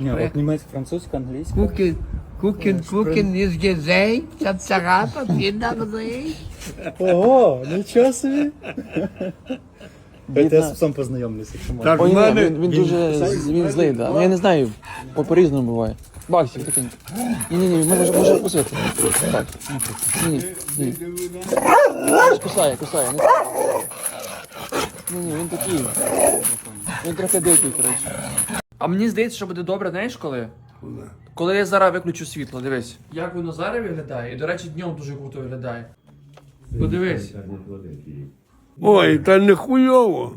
Ні, от німецька, французька, англійська. Kuchen, Kuchen, Kuchen ist gesehen. Я царата, він gesehen. Ого, нічого собі. Я сам познайомлюся, якщо можна. Так, Ой, ні, він, він дуже він злий, да. Ну я не знаю, по по-різному буває. Баксів такий. Ні, ні, ні, може, може вкусити. Так. Ні, ні, ні. Кусає, кусає. Не... Ні, ні, він такий. Він трохи дикий, коротше. А мені здається, що буде добре, знаєш коли? Коли я зараз виключу світло, дивись. Як воно зараз виглядає, і до речі, днем дуже круто виглядає. Подивись. Ой, та не хуйово.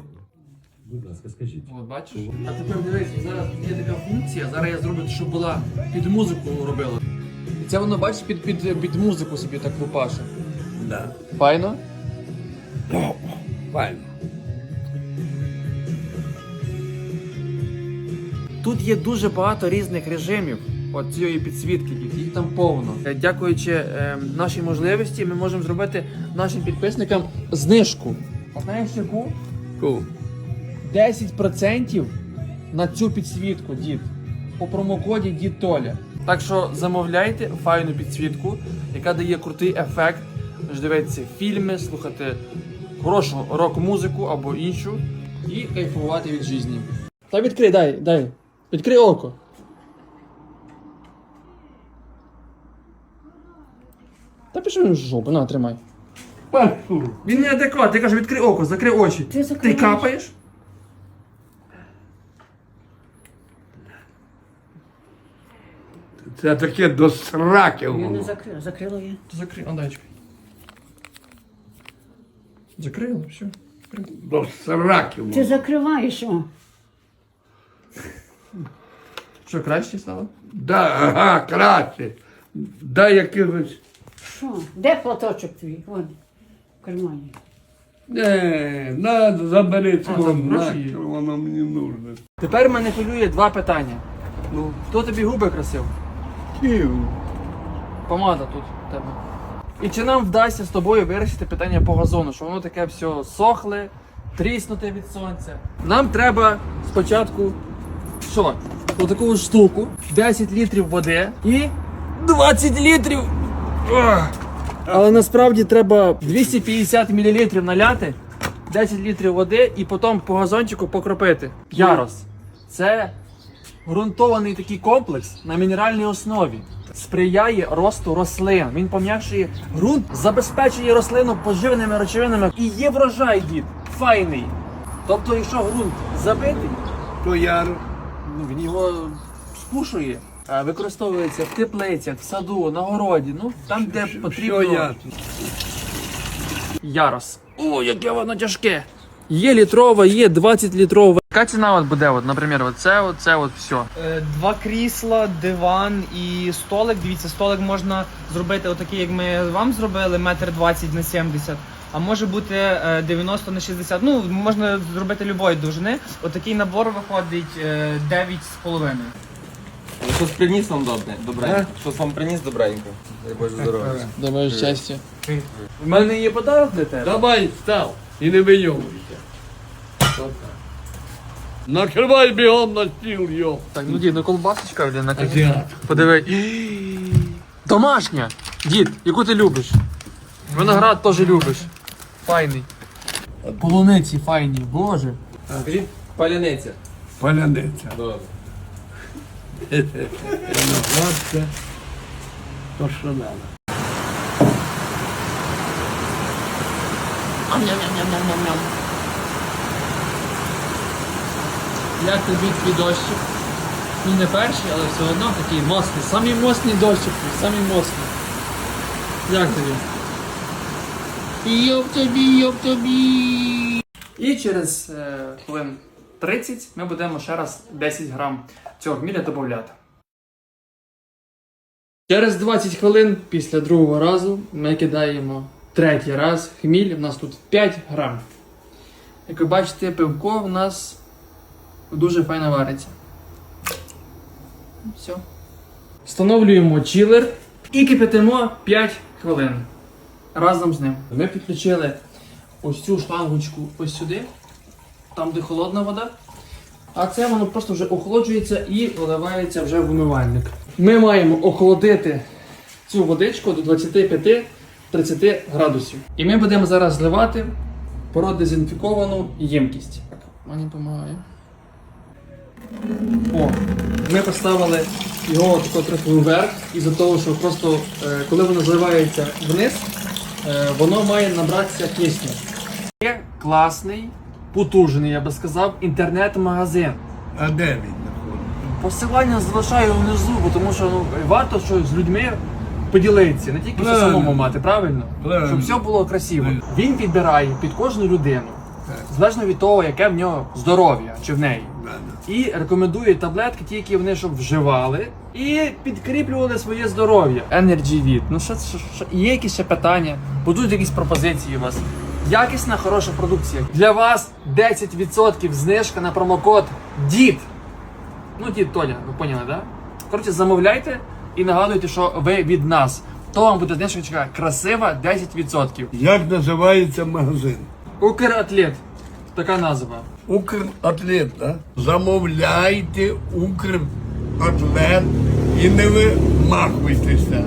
От бачиш? А тепер дивись, зараз є така функція, зараз я зроблю, щоб була під музику робила. І це воно, бачиш, під, під, під музику собі так лупаше. Да. Файно? Файно. Тут є дуже багато різних режимів от цієї підсвітки, їх там повно. Е, Дякуючи е, нашій можливості, ми можемо зробити нашим підписникам знижку. А знаєш яку? Ку. 10% на цю підсвітку, дід. По промокоді дід Толя. Так що замовляйте файну підсвітку, яка дає крутий ефект. Дивитися фільми, слухати хорошу рок-музику або іншу і кайфувати від життя. Та відкрий, дай, дай. Відкрий око. Та пішов він в жопу, на, тримай. Він не адекват, я кажу, відкрий око, закрий очі. Ти закриваєш. капаєш? Це таке до сраки Я не воно. закрила, закрила я. Закрий, а дай чекай. Закрила, все. До сраки Ти воно. закриваєш, о. Що, краще стало? Да, ага, краще. Дай якихось. Що? Де платочок твій? Вон, в кармані. Не, надо, забери цього нахер, воно мені нужне. Тепер мене хвилює два питання. Ну, хто тобі губи красив? Ків. Помада тут в тебе. І чи нам вдасться з тобою вирішити питання по газону, що воно таке все сохле, тріснуте від сонця. Нам треба спочатку що? Отаку штуку, 10 літрів води і 20 літрів. Але насправді треба 250 мл наляти, 10 літрів води і потім по газончику покропити. Ярос. Це ґрунтований такий комплекс на мінеральній основі. Сприяє росту рослин. Він пом'якшує ґрунт, забезпечує рослину поживними речовинами і є врожай дід. Файний. Тобто, якщо ґрунт забитий, То я ну він його спушує. Використовується в теплицях, в саду, на городі, ну там, де що потрібно. я. Ярос. О, яке воно тяжке. Є літрова, є 20 літрова. Яка ціна от буде, от, наприклад, оце, оце, от все. Два крісла, диван і столик. Дивіться, столик можна зробити отакий, як ми вам зробили, метр 20 на 70. А може бути е, 90 на 60. Ну, можна зробити любої довжини. Отакий набор виходить е, 9,5. Щось приніс вам добре, добренько. Щось вам приніс добренько. Дай Боже здоров'я. Дай щастя. У мене є подарок для тебе. Давай, став і не вийовуйся. Накривай бігом на стіл, йо. Так, ну дід, ну колбасочка, блін, на Азіат. Подиви. Домашня! Дід, яку ти любиш? Виноград теж любиш. Файний. Полуниці файні, боже. Скажіть, паляниця. Паляниця. Добре. То, що надо. Як тобі твій дощик? Ну не перший, але все одно такий мостний. Самий мостний дощик, твій, самий мостний. Як тобі? Йоп тобі, йоп тобі. І через е, хвилин 30 ми будемо ще раз 10 грам цього хміля додати. Через 20 хвилин після другого разу ми кидаємо третій раз хміль. У нас тут 5 грам. Як ви бачите, пивко в нас дуже файно вариться. Все. Встановлюємо чилер і кипятимо 5 хвилин разом з ним. Ми підключили ось цю шлангочку ось сюди, там де холодна вода. А це воно просто вже охолоджується і виливається вже в умивальник. Ми маємо охолодити цю водичку до 25-30 градусів. І ми будемо зараз зливати продезінфіковану ємкість. Мені допомагає. О, ми поставили його тако трохи вверх, із-за того, що просто е, коли воно зливається вниз, воно має набратися кисню. Є класний, потужний, я би сказав, інтернет-магазин. А де він? Посилання залишаю внизу, бо тому що ну, варто що з людьми поділитися, не тільки все Правильно. самому мати, правильно? Правильно. Щоб все було красиво. Правильно. Він підбирає під кожну людину, залежно від того, яке в нього здоров'я чи в неї. І рекомендує таблетки, ті, які вони щоб вживали, і підкріплювали своє здоров'я. Energy від. Ну що, що, що є якісь ще питання? Будуть якісь пропозиції у вас. Якісна, хороша продукція. Для вас 10% знижка на промокод ДІД. Ну, дід Толя, ви поняли, да? Коротше, замовляйте і нагадуйте, що ви від нас. То вам буде знижка красива 10%. Як називається магазин? Укратлет. Така назва. Укратлет, да? Замовляйте Укратлет і не вимахуйтеся.